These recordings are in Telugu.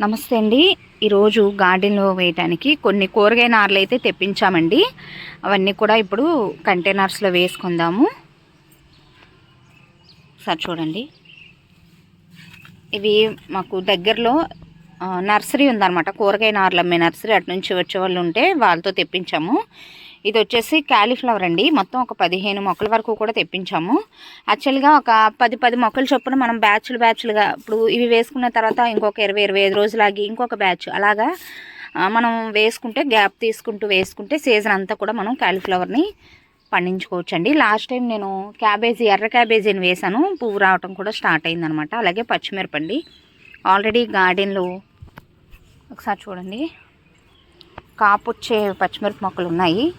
నమస్తే అండి. ఈరోజు గార్డెన్లో వేయటానికి కొన్ని కూరగాయ నార్లు అయితే తెప్పించామండి. అవన్నీ కూడా ఇప్పుడు కంటైనర్స్లో వేసుకుందాము. సార్ చూడండి. ఇవి మాకు దగ్గరలో నర్సరీ ఉందన్నమాట. కూరగాయ నార్లు అమ్మే నర్సరీ. అటు నుంచి వచ్చే వాళ్ళు ఉంటే వాళ్ళతో తెప్పించాము. ఇది వచ్చేసి క్యాలీఫ్లవర్ అండి. మొత్తం ఒక పదిహేను మొక్కల వరకు కూడా తెప్పించాము. యాక్చువల్గా ఒక పది పది మొక్కలు చొప్పున మనం బ్యాచ్లు బ్యాచ్లుగా ఇప్పుడు ఇవి వేసుకున్న తర్వాత ఇంకొక ఇరవై ఇరవై ఐదు రోజులాగి ఇంకొక బ్యాచ్ అలాగా మనం వేసుకుంటే గ్యాప్ తీసుకుంటూ వేసుకుంటే సీజన్ అంతా కూడా మనం క్యాలీఫ్లవర్ని పండించుకోవచ్చు అండి లాస్ట్ టైం నేను క్యాబేజీ ఎర్ర క్యాబేజీని వేసాను. పువ్వు రావటం కూడా స్టార్ట్ అయిందనమాట. అలాగే పచ్చిమిరపండి. ఆల్రెడీ గార్డెన్లో ఒకసారి చూడండి. కాపు వచ్చే పచ్చిమిరప మొక్కలు ఉన్నాయి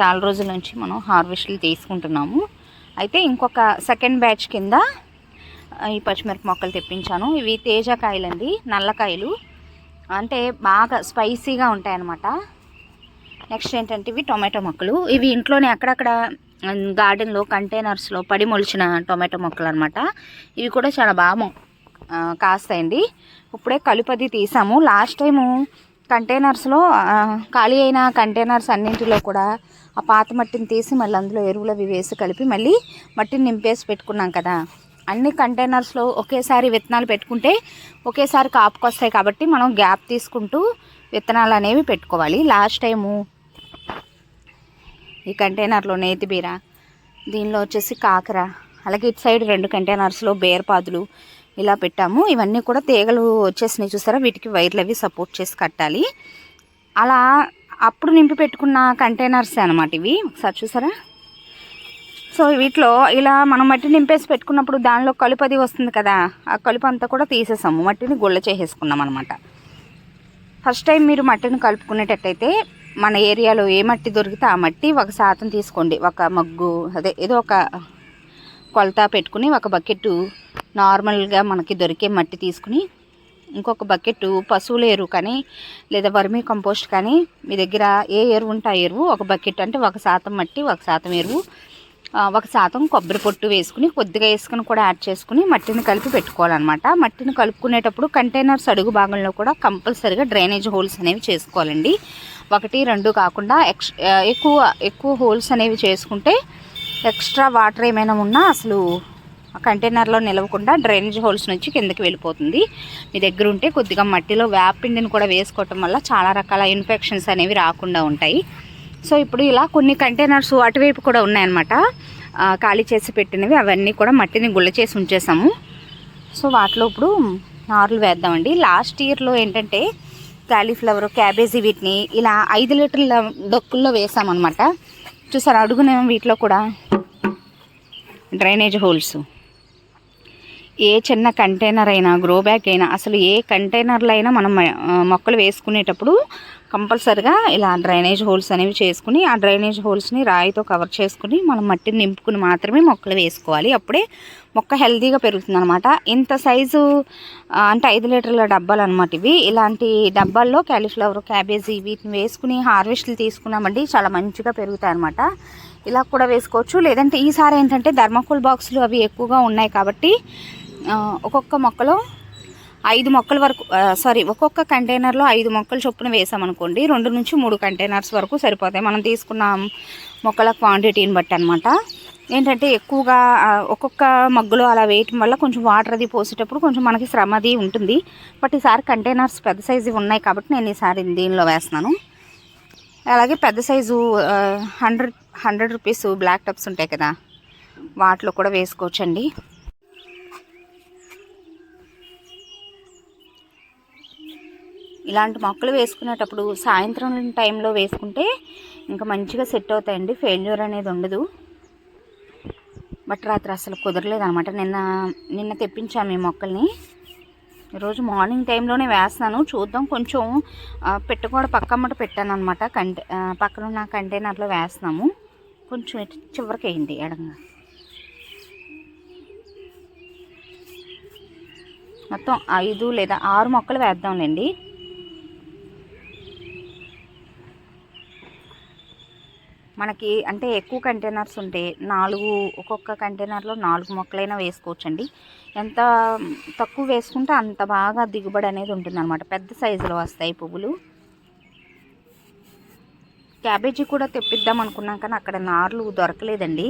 చాలా రోజుల నుంచి మనం హార్వెస్ట్లు తీసుకుంటున్నాము. అయితే ఇంకొక సెకండ్ బ్యాచ్ కింద ఈ పచ్చిమిరప మొక్కలు తెప్పించాను. ఇవి తేజకాయలండి నల్లకాయలు. అంటే బాగా స్పైసీగా ఉంటాయన్నమాట. నెక్స్ట్ ఏంటంటే ఇవి టొమాటో మొక్కలు. ఇవి ఇంట్లోనే అక్కడక్కడ గార్డెన్లో కంటైనర్స్లో పడి మొలిచిన టొమాటో మొక్కలు అనమాట ఇవి కూడా చాలా బాగా కాస్తాయండి. ఇప్పుడే కలుపది తీసాము. లాస్ట్ టైము కంటైనర్స్లో ఖాళీ అయిన కంటైనర్స్ అన్నింటిలో కూడా ఆ పాత మట్టిని తీసి మళ్ళీ అందులో ఎరువులు అవి వేసి కలిపి మళ్ళీ మట్టిని నింపేసి పెట్టుకున్నాం కదా. అన్ని కంటైనర్స్లో ఒకేసారి విత్తనాలు పెట్టుకుంటే ఒకేసారి కాపుకొస్తాయి కాబట్టి మనం గ్యాప్ తీసుకుంటూ విత్తనాలు అనేవి పెట్టుకోవాలి. లాస్ట్ టైము ఈ కంటైనర్లో నేతి బీర దీనిలో వచ్చేసి కాకర అలాగే ఇటు సైడ్ రెండు కంటైనర్స్లో బేర్పాదులు ఇలా పెట్టాము. ఇవన్నీ కూడా తీగలు వచ్చేసినాయి చూసారా? వీటికి వైర్లు అవి సపోర్ట్ చేసి కట్టాలి. అలా అప్పుడు నింపి పెట్టుకున్న కంటైనర్స్ అనమాట ఇవి. ఒకసారి చూసారా? సో వీటిలో ఇలా మనం మట్టి నింపేసి పెట్టుకున్నప్పుడు దానిలో కలుపు అది వస్తుంది కదా. ఆ కలుపు అంతా కూడా తీసేసాము. మట్టిని గుళ్ళ చేసేసుకున్నాం అనమాట ఫస్ట్ టైం మీరు మట్టిని కలుపుకునేటట్టయితే మన ఏరియాలో ఏ మట్టి దొరికితే ఆ మట్టి ఒక శాతం తీసుకోండి. ఒక మగ్గు అదే ఏదో ఒక కొలత పెట్టుకుని ఒక బకెట్ నార్మల్గా మనకి దొరికే మట్టి తీసుకుని ఇంకొక బకెట్ పశువుల ఎరువు కానీ లేదా వర్మీ కంపోస్ట్ కానీ మీ దగ్గర ఏ ఎరువు ఉంటే ఆ ఎరువు ఒక బకెట్ అంటే ఒక శాతం మట్టి ఒక శాతం ఎరువు ఒక శాతం కొబ్బరి పొట్టు వేసుకుని కొద్దిగా వేసుకుని కూడా యాడ్ చేసుకుని మట్టిని కలిపి పెట్టుకోవాలన్నమాట. మట్టిని కలుపుకునేటప్పుడు కంటైనర్స్ అడుగు భాగంలో కూడా కంపల్సరీగా డ్రైనేజ్ హోల్స్ అనేవి చేసుకోవాలండి. ఒకటి రెండు కాకుండా ఎక్స్ ఎక్కువ ఎక్కువ హోల్స్ అనేవి చేసుకుంటే ఎక్స్ట్రా వాటర్ ఏమైనా ఉన్నా అసలు కంటైనర్లో నిలవకుండా డ్రైనేజ్ హోల్స్ నుంచి కిందకి వెళ్ళిపోతుంది. మీ దగ్గర ఉంటే కొద్దిగా మట్టిలో వేపిండిని కూడా వేసుకోవటం వల్ల చాలా రకాల ఇన్ఫెక్షన్స్ అనేవి రాకుండా ఉంటాయి. సో ఇప్పుడు ఇలా కొన్ని కంటైనర్స్ అటువైపు కూడా ఉన్నాయన్నమాట. ఖాళీ చేసి పెట్టినవి అవన్నీ కూడా మట్టిని గుళ్ళ చేసి ఉంచేసాము. సో వాటిలో ఇప్పుడు నార్లు వేద్దామండి. లాస్ట్ ఇయర్లో ఏంటంటే కాలీఫ్లవర్ క్యాబేజీ వీటిని ఇలా ఐదు లీటర్ల డొక్కుల్లో వేసామన్నమాట. చూసారు అడుగునేమో వీటిలో కూడా డ్రైనేజ్ హోల్స్. ఏ చిన్న కంటైనర్ అయినా గ్రో బ్యాగ్ అయినా అసలు ఏ కంటైనర్లో అయినా మనం మొక్కలు వేసుకునేటప్పుడు కంపల్సరిగా ఇలా డ్రైనేజ్ హోల్స్ అనేవి చేసుకుని ఆ డ్రైనేజ్ హోల్స్ని రాయితో కవర్ చేసుకుని మనం మట్టిని నింపుకుని మాత్రమే మొక్కలు వేసుకోవాలి. అప్పుడే మొక్క హెల్తీగా పెరుగుతుంది అనమాట ఇంత సైజు అంటే ఐదు లీటర్ల డబ్బాలు అనమాట ఇవి. ఇలాంటి డబ్బాల్లో క్యాలీఫ్లవర్ క్యాబేజీ వీటిని వేసుకుని హార్వెస్ట్లు తీసుకున్నామండి. చాలా మంచిగా పెరుగుతాయి అనమాట ఇలా కూడా వేసుకోవచ్చు. లేదంటే ఈసారి ఏంటంటే ధర్మకోల్ బాక్సులు అవి ఎక్కువగా ఉన్నాయి కాబట్టి ఒక్కొక్క మొక్కలో ఐదు మొక్కల వరకు సారీ ఒక్కొక్క కంటైనర్లో ఐదు మొక్కలు చొప్పున వేసామనుకోండి రెండు నుంచి మూడు కంటైనర్స్ వరకు సరిపోతాయి. మనం తీసుకున్న మొక్కల క్వాంటిటీని బట్టి అనమాట ఏంటంటే ఎక్కువగా ఒక్కొక్క మగ్గులో అలా వేయటం వల్ల కొంచెం వాటర్ అది పోసేటప్పుడు కొంచెం మనకి శ్రమ అది ఉంటుంది. బట్ ఈసారి కంటైనర్స్ పెద్ద సైజు ఉన్నాయి కాబట్టి నేను ఈసారి దీనిలో వేస్తున్నాను. అలాగే పెద్ద size hundred hundred rupees black tubs ఉంటాయి కదా వాటిలో కూడా వేసుకోవచ్చండి. ఇలాంటి మొక్కలు వేసుకునేటప్పుడు సాయంత్రం టైంలో వేసుకుంటే ఇంకా మంచిగా సెట్ అవుతాయండి. ఫెయిల్యూర్ అనేది ఉండదు. బట్ రాత్రి అసలు కుదరలేదు అనమాట నిన్న నిన్న తెప్పించాము ఈ మొక్కల్ని. ఈరోజు మార్నింగ్ టైంలోనే వేస్తాను చూద్దాం కొంచెం ఆ, పెట్టు కూడా పక్కమ్మట పెట్టాను అనమాట కంటే పక్కన ఉన్న కంటైనర్లో వేస్తున్నాము. కొంచెం చివరికి వేయండి ఎడంగా మొత్తం ఐదు లేదా ఆరు మొక్కలు వేద్దాంలేండి. మనకి అంటే ఎక్కువ కంటైనర్స్ ఉంటే నాలుగు ఒక్కొక్క కంటైనర్లో నాలుగు మొక్కలైనా వేసుకోవచ్చండి. ఎంత తక్కువ వేసుకుంటే అంత బాగా దిగుబడి అనేది ఉంటుందన్నమాట. పెద్ద సైజులో వస్తాయి పువ్వులు. క్యాబేజీ కూడా తెప్పిద్దాం అనుకున్నాం కానీ అక్కడ నార్లు దొరకలేదండి.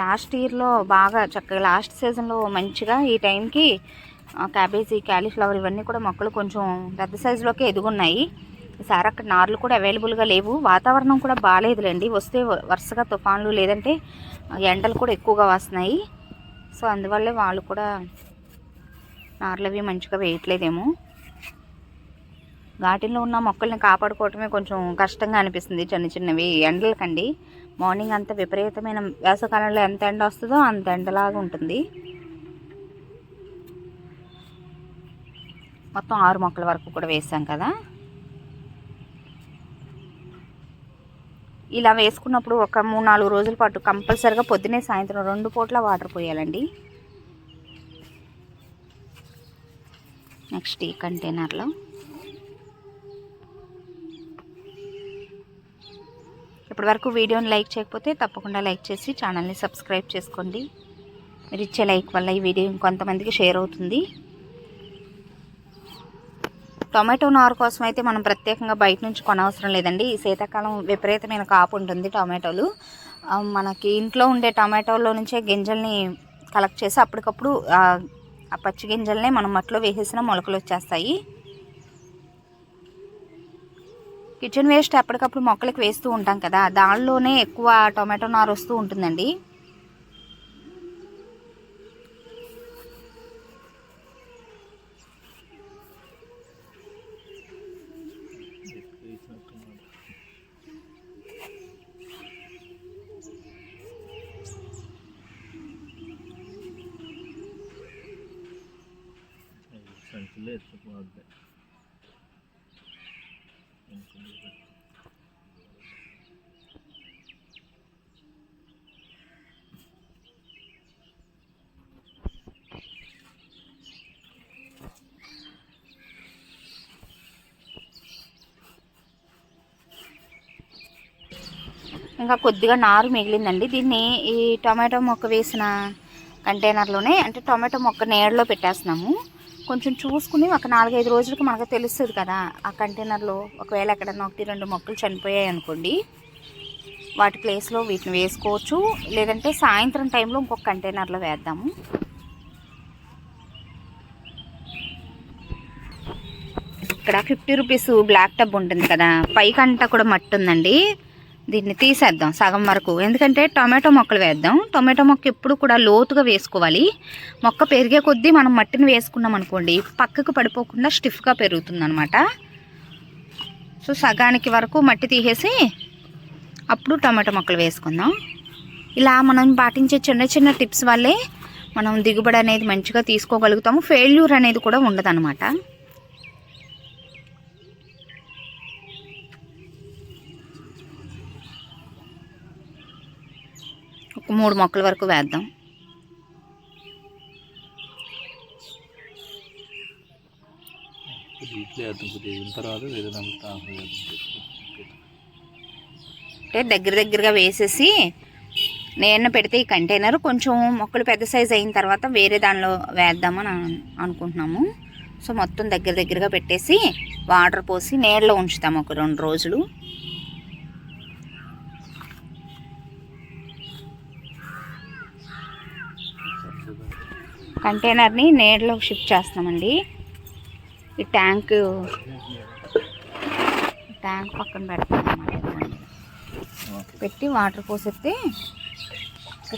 లాస్ట్ ఇయర్లో బాగా చక్కగా లాస్ట్ సీజన్లో మంచిగా ఈ టైంకి క్యాబేజీ క్యాలీఫ్లవర్ ఇవన్నీ కూడా మొక్కలు కొంచెం పెద్ద సైజులోకి ఎదుగున్నాయి. ఈసారి అక్కడ నార్లు కూడా అవైలబుల్గా లేవు. వాతావరణం కూడా బాగాలేదులేండి వస్తే వరుసగా తుఫాన్లు లేదంటే ఎండలు కూడా ఎక్కువగా వస్తున్నాయి. సో అందువల్లే వాళ్ళు కూడా నార్లు అవి మంచిగా వేయట్లేదేమో. గార్డెన్లో ఉన్న మొక్కల్ని కాపాడుకోవటమే కొంచెం కష్టంగా అనిపిస్తుంది చిన్న చిన్నవి ఎండలకండి. మార్నింగ్ అంత విపరీతమైన వేసవకాలంలో ఎంత ఎండ వస్తుందో అంత ఎండలాగా ఉంటుంది. మొత్తం ఆరు మొక్కల వరకు కూడా వేసాం కదా. ఇలా వేసుకున్నప్పుడు ఒక మూడు నాలుగు రోజుల పాటు కంపల్సరిగా పొద్దునే సాయంత్రం రెండు పూట్ల వాటర్ పోయాలండి. నెక్స్ట్ ఈ కంటైనర్లో ఇప్పటివరకు వీడియోని లైక్ చేయకపోతే తప్పకుండా లైక్ చేసి ఛానల్ని సబ్స్క్రైబ్ చేసుకోండి. మీరు ఇచ్చే లైక్ వల్ల ఈ వీడియో ఇంకొంతమందికి షేర్ అవుతుంది. టొమాటో నారు కోసం అయితే మనం ప్రత్యేకంగా బయట నుంచి కొనవసరం లేదండి. ఈ శీతాకాలం విపరీతమైన కాపు ఉంటుంది టొమాటోలు. మనకి ఇంట్లో ఉండే టొమాటోలో నుంచే గింజల్ని కలెక్ట్ చేసి అప్పటికప్పుడు ఆ పచ్చి గింజల్ని మనం మట్టిలో వేసేసిన మొలకలు వచ్చేస్తాయి. కిచెన్ వేస్ట్ ఎప్పటికప్పుడు మొక్కలకి వేస్తూ ఉంటాం కదా. దానిలోనే ఎక్కువ టొమాటో నారు వస్తూ ఉంటుందండి. ఇంకా కొద్దిగా నారు మిగిలిందండి. దీన్ని ఈ టొమాటో మొక్క వేసిన కంటైనర్లోనే అంటే టొమాటో మొక్క నీడలో పెట్టేస్తున్నాము. కొంచెం చూసుకుని ఒక నాలుగైదు రోజులకు మనకు తెలుస్తుంది కదా ఆ కంటైనర్లో ఒకవేళ ఎక్కడన్నా ఒకటి రెండు మొక్కలు చనిపోయాయి అనుకోండి వాటి ప్లేస్లో వీటిని వేసుకోవచ్చు. లేదంటే సాయంత్రం టైంలో ఇంకొక కంటైనర్లో వేద్దాము. ఇక్కడ ఫిఫ్టీ రూపీస్ బ్లాక్ టబ్ ఉంటుంది కదా పైకంట కూడా మట్టి ఉందండి. దీన్ని తీసేద్దాం సగం వరకు. ఎందుకంటే టొమాటో మొక్కలు వేద్దాం. టొమాటో మొక్క ఎప్పుడు కూడా లోతుగా వేసుకోవాలి. మొక్క పెరిగే కొద్దీ మనం మట్టిని వేసుకున్నాం అనుకోండి పక్కకు పడిపోకుండా స్టిఫ్గా పెరుగుతుందనమాట సో సగానికి వరకు మట్టి తీసేసి అప్పుడు టొమాటో మొక్కలు వేసుకుందాం. ఇలా మనం పాటించే చిన్న చిన్న టిప్స్ వల్లే మనం దిగుబడి అనేది మంచిగా తీసుకోగలుగుతాము. ఫెయిల్యూర్ అనేది కూడా ఉండదన్నమాట. ఒక మూడు మొక్కల వరకు వేద్దాం. అంటే దగ్గర దగ్గరగా వేసేసి నేను పెడితే ఈ కంటైనర్ కొంచెం మొక్కలు పెద్ద సైజ్ అయిన తర్వాత వేరే దానిలో వేద్దామని అను- అనుకుంటున్నాము. సో మొత్తం దగ్గర దగ్గరగా పెట్టేసి వాటర్ పోసి నీడలో ఉంచుతాము ఒక రెండు రోజులు. కంటైనర్ని నేడలో షిఫ్ట్ చేస్తామండి ఈ ట్యాంక్ ట్యాంక్ పక్కన పెడతాం పెట్టి వాటర్ పోసేస్తే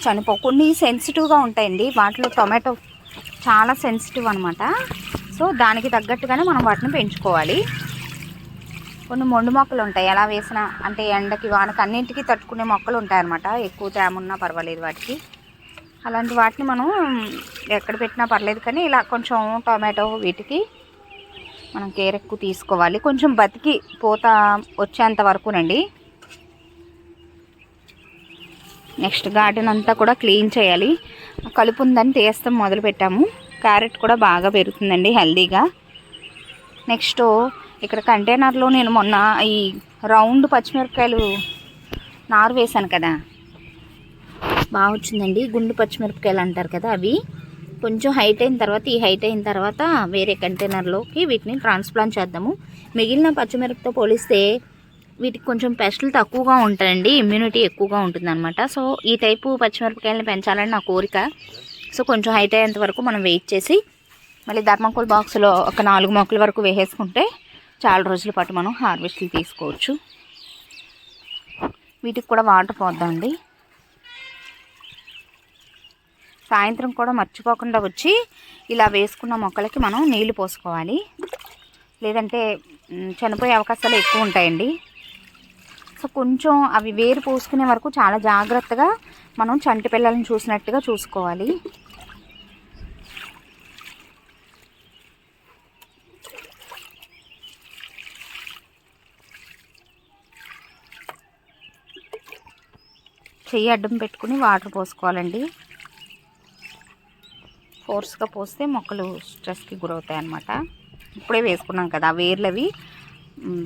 చనిపో కొన్ని సెన్సిటివ్గా ఉంటాయండి. వాటిలో టొమాటో చాలా సెన్సిటివ్ అనమాట సో దానికి తగ్గట్టుగానే మనం వాటిని పెంచుకోవాలి. కొన్ని మొండు మొక్కలు ఉంటాయి. ఎలా వేసినా అంటే ఎండకి వానకి అన్నింటికి తట్టుకునే మొక్కలు ఉంటాయి అనమాట ఎక్కువ తేమ ఉన్నా పర్వాలేదు వాటికి. అలాంటి వాటిని మనం ఎక్కడ పెట్టినా పర్లేదు కానీ ఇలా కొంచెం టొమాటో వీటికి మనం కేర్ ఎక్కువ తీసుకోవాలి. కొంచెం బతికి పూత వచ్చేంత వరకునండి. నెక్స్ట్ గార్డెన్ అంతా కూడా క్లీన్ చేయాలి. కలుపు ఉందని తీస్తాం మొదలు పెట్టాము. క్యారెట్ కూడా బాగా పెరుగుతుందండి హెల్దీగా. నెక్స్ట్ ఇక్కడ కంటైనర్లో నేను మొన్న ఈ రౌండ్ పచ్చిమిరపకాయలు నారు వేశాను కదా. బాగా వచ్చిందండి. గుండు పచ్చిమిరపకాయలు అంటారు కదా అవి. కొంచెం హైట్ అయిన తర్వాత ఈ హైట్ అయిన తర్వాత వేరే కంటైనర్లోకి వీటిని ట్రాన్స్ప్లాంట్ చేద్దాము. మిగిలిన పచ్చిమిరపతో పోలిస్తే వీటికి కొంచెం పెస్టులు తక్కువగా ఉంటాయండి. ఇమ్యూనిటీ ఎక్కువగా ఉంటుందన్నమాట. సో ఈ టైపు పచ్చిమిరపకాయలని పెంచాలని నా కోరిక. సో కొంచెం హైట్ అయ్యేంత వరకు మనం వెయిట్ చేసి మళ్ళీ ధర్మకోల్ బాక్స్లో ఒక నాలుగు మొక్కల వరకు వేసేసుకుంటే చాలా రోజుల పాటు మనం హార్వెస్ట్లు తీసుకోవచ్చు. వీటికి కూడా వాటర్ పోద్దామండి. సాయంత్రం కూడా మర్చిపోకుండా వచ్చి ఇలా వేసుకున్న మొక్కలకి మనం నీళ్ళు పోసుకోవాలి. లేదంటే చనిపోయే అవకాశాలు ఎక్కువ ఉంటాయండి. సో కొంచెం అవి వేరు పోసుకునే వరకు చాలా జాగ్రత్తగా మనం చంటి పిల్లలను చూసినట్టుగా చూసుకోవాలి. చెయ్యి అడ్డం పెట్టుకుని వాటర్ పోసుకోవాలండి. ఫోర్స్గా పోస్తే మొక్కలు స్ట్రెస్కి గురవుతాయి అన్నమాట ఇప్పుడే వేసుకున్నాం కదా వేర్లు అవి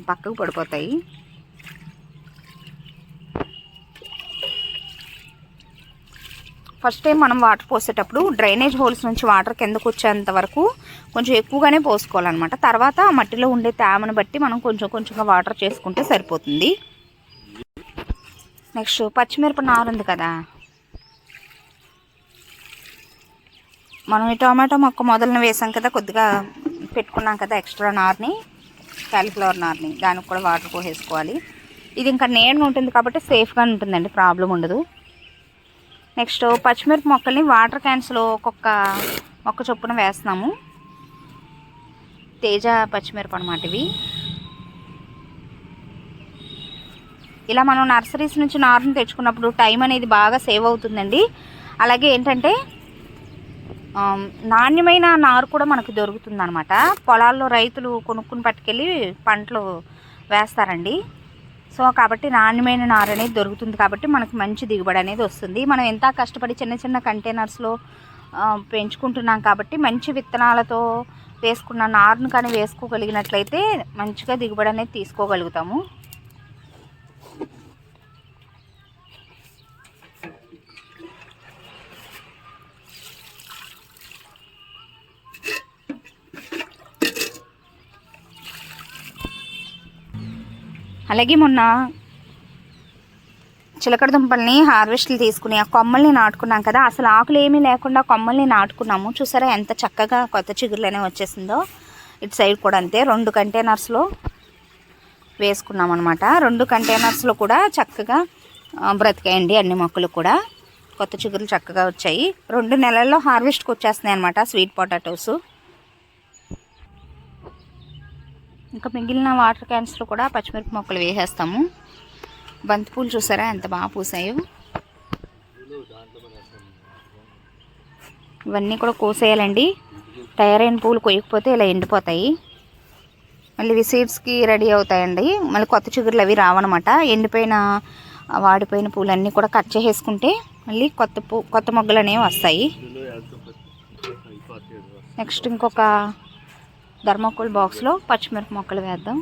పక్కకు పడిపోతాయి. ఫస్ట్ టైం మనం వాటర్ పోసేటప్పుడు డ్రైనేజ్ హోల్స్ నుంచి వాటర్ కిందకు వచ్చేంత వరకు కొంచెం ఎక్కువగానే పోసుకోవాలన్నమాట. తర్వాత ఆ మట్టిలో ఉండే తేమను బట్టి మనం కొంచెం కొంచెంగా వాటర్ చేసుకుంటే సరిపోతుంది. నెక్స్ట్ పచ్చిమిరప నారు ఉంది కదా మనం ఈ టమాటో మొక్క మొదలను వేసాం కదా కొద్దిగా పెట్టుకున్నాం కదా ఎక్స్ట్రా నార్ని క్యాలిఫ్లవర్ నార్ని దానికి కూడా వాటర్ పోసేసుకోవాలి. ఇది ఇంకా నీడగా ఉంటుంది కాబట్టి సేఫ్గా ఉంటుందండి ప్రాబ్లం ఉండదు. నెక్స్ట్ పచ్చిమిరప మొక్కల్ని వాటర్ క్యాన్స్లో ఒక్కొక్క మొక్క చొప్పున వేస్తున్నాము. తేజ పచ్చిమిరప అనమాట ఇవి. ఇలా మనం నర్సరీస్ నుంచి నార్ని తెచ్చుకున్నప్పుడు టైం అనేది బాగా సేవ్ అవుతుందండి. అలాగే ఏంటంటే నాణ్యమైన నారు కూడా మనకు దొరుకుతుంది అనమాట పొలాల్లో రైతులు కొనుక్కుని పట్టుకెళ్ళి పంటలు వేస్తారండి. సో కాబట్టి నాణ్యమైన నారు అనేది దొరుకుతుంది కాబట్టి మనకు మంచి దిగుబడి అనేది వస్తుంది. మనం ఎంత కష్టపడి చిన్న చిన్న కంటైనర్స్లో పెంచుకుంటున్నాం కాబట్టి మంచి విత్తనాలతో వేసుకున్న నారును కానీ వేసుకోగలిగినట్లయితే మంచిగా దిగుబడి అనేది తీసుకోగలుగుతాము. అలాగే మొన్న చిలకడ దుంపల్ని హార్వెస్ట్లు తీసుకుని ఆ కొమ్మల్ని నాటుకున్నాం కదా. అసలు ఆకులు ఏమీ లేకుండా కొమ్మల్ని నాటుకున్నాము. చూసారా ఎంత చక్కగా కొత్త చిగురులనే వచ్చేసిందో. ఇటు సైడ్ కూడా అంతే. రెండు కంటైనర్స్లో వేసుకున్నాం అనమాట రెండు కంటైనర్స్లో కూడా చక్కగా బ్రతికాయండి అన్ని మొక్కలు కూడా. కొత్త చిగురులు చక్కగా వచ్చాయి. రెండు నెలల్లో హార్వెస్ట్కి వచ్చేస్తున్నాయి అనమాట స్వీట్ పొటాటోస్. ఇంకా మిగిలిన వాటర్ క్యాన్స్లో కూడా పచ్చిమిరప మొక్కలు వేసేస్తాము. బంతిపూలు చూసారా? ఎంత బాగా పూసాయో. ఇవన్నీ కూడా కోసేయాలండి. తయారైన పూలు కొయ్యకపోతే ఇలా ఎండిపోతాయి. మళ్ళీ ఇవి సీడ్స్కి రెడీ అవుతాయండి. మళ్ళీ కొత్త చిగురులు అవి రావన్నమాట. ఎండిపోయిన వాడిపోయిన పూలన్నీ కూడా కట్ చేసేసుకుంటే మళ్ళీ కొత్త పూ కొత్త మొగ్గలు అనేవి వస్తాయి నెక్స్ట్ ఇంకొక ధర్మకోల్ బాక్స్లో పచ్చిమిరప మొక్కలు వేద్దాం.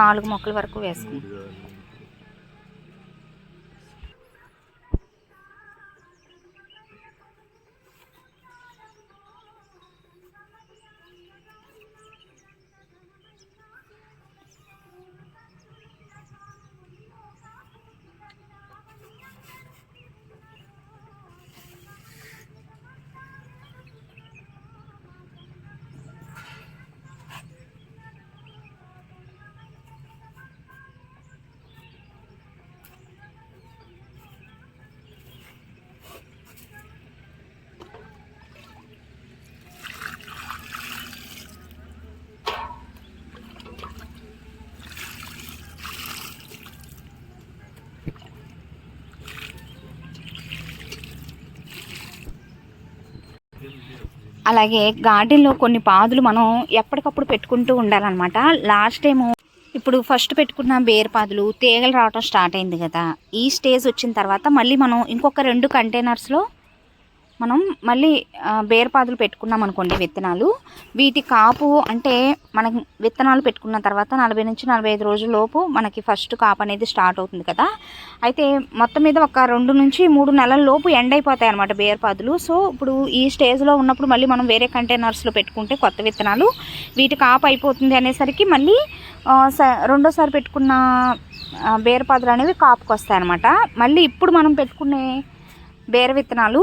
నాలుగు మొక్కల వరకు వేసుకుందాం. అలాగే గార్డెన్లో కొన్ని పాదులు మనం ఎప్పటికప్పుడు పెట్టుకుంటూ ఉండాలన్నమాట. లాస్ట్ టైము ఇప్పుడు ఫస్ట్ పెట్టుకున్న బేర్పాదులు తీగలు రావటం స్టార్ట్ అయింది కదా. ఈ స్టేజ్ వచ్చిన తర్వాత మళ్ళీ మనం ఇంకొక రెండు కంటైనర్స్లో మనం మళ్ళీ ఆ, బేరపాదులు పెట్టుకున్నాం అనుకోండి విత్తనాలు. వీటి కాపు అంటే మనకి విత్తనాలు పెట్టుకున్న తర్వాత నలభై నుంచి నలభై ఐదు రోజుల లోపు మనకి ఫస్ట్ కాపు అనేది స్టార్ట్ అవుతుంది కదా. అయితే మొత్తం మీద ఒక రెండు నుంచి మూడు నెలల లోపు ఎండ్ అయిపోతాయి అనమాట బేరపాదులు. సో ఇప్పుడు ఈ స్టేజ్లో ఉన్నప్పుడు మళ్ళీ మనం వేరే కంటైనర్స్లో పెట్టుకుంటే కొత్త విత్తనాలు వీటి కాపు అయిపోతుంది అనేసరికి మళ్ళీ స- రెండోసారి పెట్టుకున్న బేరపాదులు అనేవి కాపుకొస్తాయి అనమాట మళ్ళీ ఇప్పుడు మనం పెట్టుకునే బేర విత్తనాలు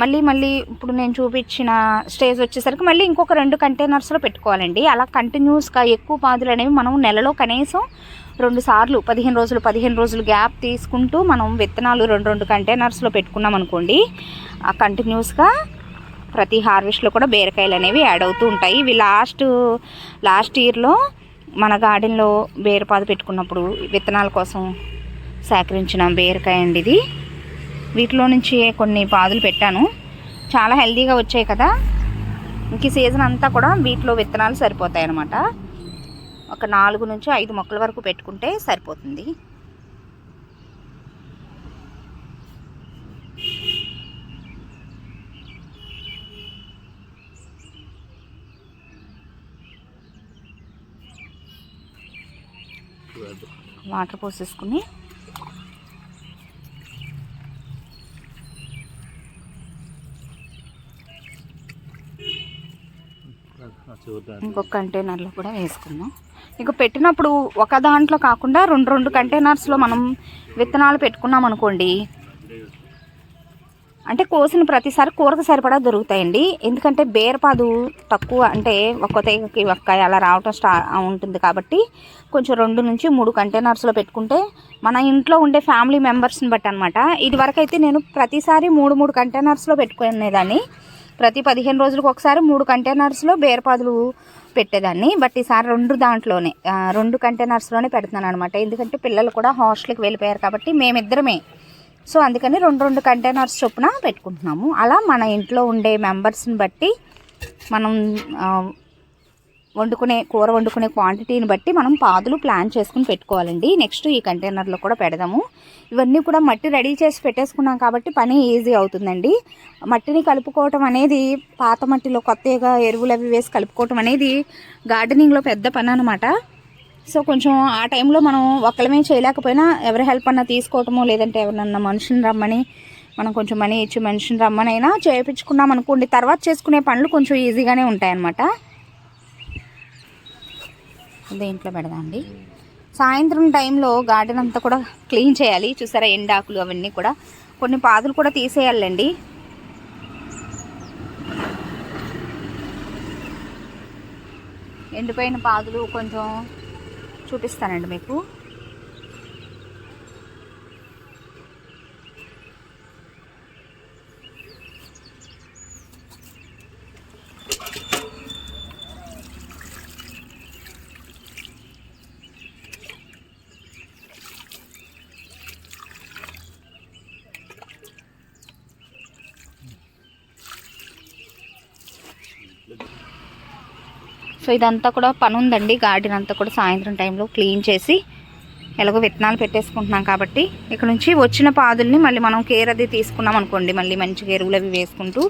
మళ్ళీ మళ్ళీ ఇప్పుడు నేను చూపించిన స్టేజ్ వచ్చేసరికి మళ్ళీ ఇంకొక రెండు కంటైనర్స్లో పెట్టుకోవాలండి. అలా కంటిన్యూస్గా ఎక్కువ పాదులు అనేవి మనం నెలలో కనీసం రెండు సార్లు పదిహేను రోజులు పదిహేను రోజులు గ్యాప్ తీసుకుంటూ మనం విత్తనాలు రెండు రెండు కంటైనర్స్లో పెట్టుకున్నాం అనుకోండి ఆ కంటిన్యూస్గా ప్రతి హార్వెస్ట్లో కూడా బీరకాయలు అనేవి యాడ్ అవుతూ ఉంటాయి. ఇవి లాస్ట్ లాస్ట్ ఇయర్లో మన గార్డెన్లో బీరపాదు పెట్టుకున్నప్పుడు విత్తనాల కోసం సేకరించిన బీరకాయ అండి ఇది. వీటిలో నుంచి కొన్ని పాదులు పెట్టాను. చాలా హెల్తీగా వచ్చాయి కదా. ఇంక సీజన్ అంతా కూడా వీటిలో విత్తనాలు సరిపోతాయి అన్నమాట. ఒక నాలుగు నుంచి ఐదు మొక్కల వరకు పెట్టుకుంటే సరిపోతుంది. వాటర్ పోసేసుకుని చూద్దాం ఇంకొక కంటైనర్లో కూడా వేసుకుందాం. ఇక పెట్టినప్పుడు ఒక దాంట్లో కాకుండా రెండు రెండు కంటైనర్స్లో మనం విత్తనాలు పెట్టుకున్నాం అనుకోండి. అంటే కోసిన ప్రతిసారి కూరకు సరిపడా దొరుకుతాయండి. ఎందుకంటే బేరపాదు తక్కువ అంటే ఒక్క తెగకి ఒక్క అలా రావటం స్టా ఉంటుంది కాబట్టి కొంచెం రెండు నుంచి మూడు కంటైనర్స్లో పెట్టుకుంటే మన ఇంట్లో ఉండే ఫ్యామిలీ మెంబర్స్ని బట్టి అనమాట ఇది వరకు అయితే నేను ప్రతిసారి మూడు మూడు కంటైనర్స్లో పెట్టుకునేదాన్ని. ప్రతి పదిహేను రోజులకు ఒకసారి మూడు కంటైనర్స్లో బేరపాదులు పెట్టేదాన్ని. బట్ ఈసారి రెండు దాంట్లోనే రెండు కంటైనర్స్లోనే పెడుతున్నాను అనమాట ఎందుకంటే పిల్లలు కూడా హాస్టల్కి వెళ్ళిపోయారు కాబట్టి మేమిద్దరమే. సో అందుకని రెండు రెండు కంటైనర్స్ చొప్పున పెట్టుకుంటున్నాము. అలా మన ఇంట్లో ఉండే మెంబర్స్ని బట్టి మనం వండుకునే కూర వండుకునే క్వాంటిటీని బట్టి మనం పాదులు ప్లాన్ చేసుకుని పెట్టుకోవాలండి. నెక్స్ట్ ఈ కంటైనర్లో కూడా పెడదాము. ఇవన్నీ కూడా మట్టి రెడీ చేసి పెట్టేసుకున్నాం కాబట్టి పని ఈజీ అవుతుందండి. మట్టిని కలుపుకోవటం అనేది పాత మట్టిలో కొత్తగా ఎరువులు అవి వేసి కలుపుకోవటం అనేది గార్డెనింగ్లో పెద్ద పని అనమాట సో కొంచెం ఆ టైంలో మనం ఒక్కలమే చేయలేకపోయినా ఎవరి హెల్ప్ అన్నా తీసుకోవటమో లేదంటే ఎవరినన్నా మనుషుని రమ్మని మనం కొంచెం మనీ ఇచ్చి మనిషిని రమ్మనైనా చేయించుకున్నాం అనుకోండి తర్వాత చేసుకునే పనులు కొంచెం ఈజీగానే ఉంటాయన్నమాట. దేంట్లో పెడదాండి సాయంత్రం టైంలో గార్డెన్ అంతా కూడా క్లీన్ చేయాలి. చూసారా ఎండాకులు అవన్నీ కూడా. కొన్ని పాదులు కూడా తీసేయాలండి. ఎండిపోయిన పాదులు కొంచెం చూపిస్తానండి మీకు. సో ఇదంతా కూడా పని ఉందండి గార్డెన్ అంతా కూడా సాయంత్రం టైంలో క్లీన్ చేసి ఎలాగో విత్తనాలు పెట్టేసుకుంటున్నాం కాబట్టి ఇక్కడ నుంచి వచ్చిన పాదుల్ని మళ్ళీ మనం కేర్ అది తీసుకున్నాం అనుకోండి. మళ్ళీ మంచిగా ఎరువులు అవి వేసుకుంటూ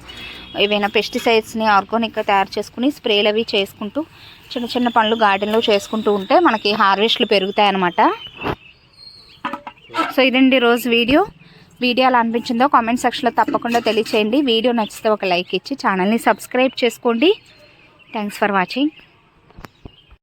ఏవైనా పెస్టిసైడ్స్ని ఆర్గానిక్గా తయారు చేసుకుని స్ప్రేలు అవి చేసుకుంటూ చిన్న చిన్న పనులు గార్డెన్లో చేసుకుంటూ ఉంటే మనకి హార్వెస్ట్లు పెరుగుతాయి అన్నమాట సో ఇదండి రోజు వీడియో. వీడియో ఎలా అనిపించిందో కామెంట్ సెక్షన్లో తప్పకుండా తెలియచేయండి. వీడియో నచ్చితే ఒక లైక్ ఇచ్చి ఛానల్ని సబ్స్క్రైబ్ చేసుకోండి. Thanks for watching.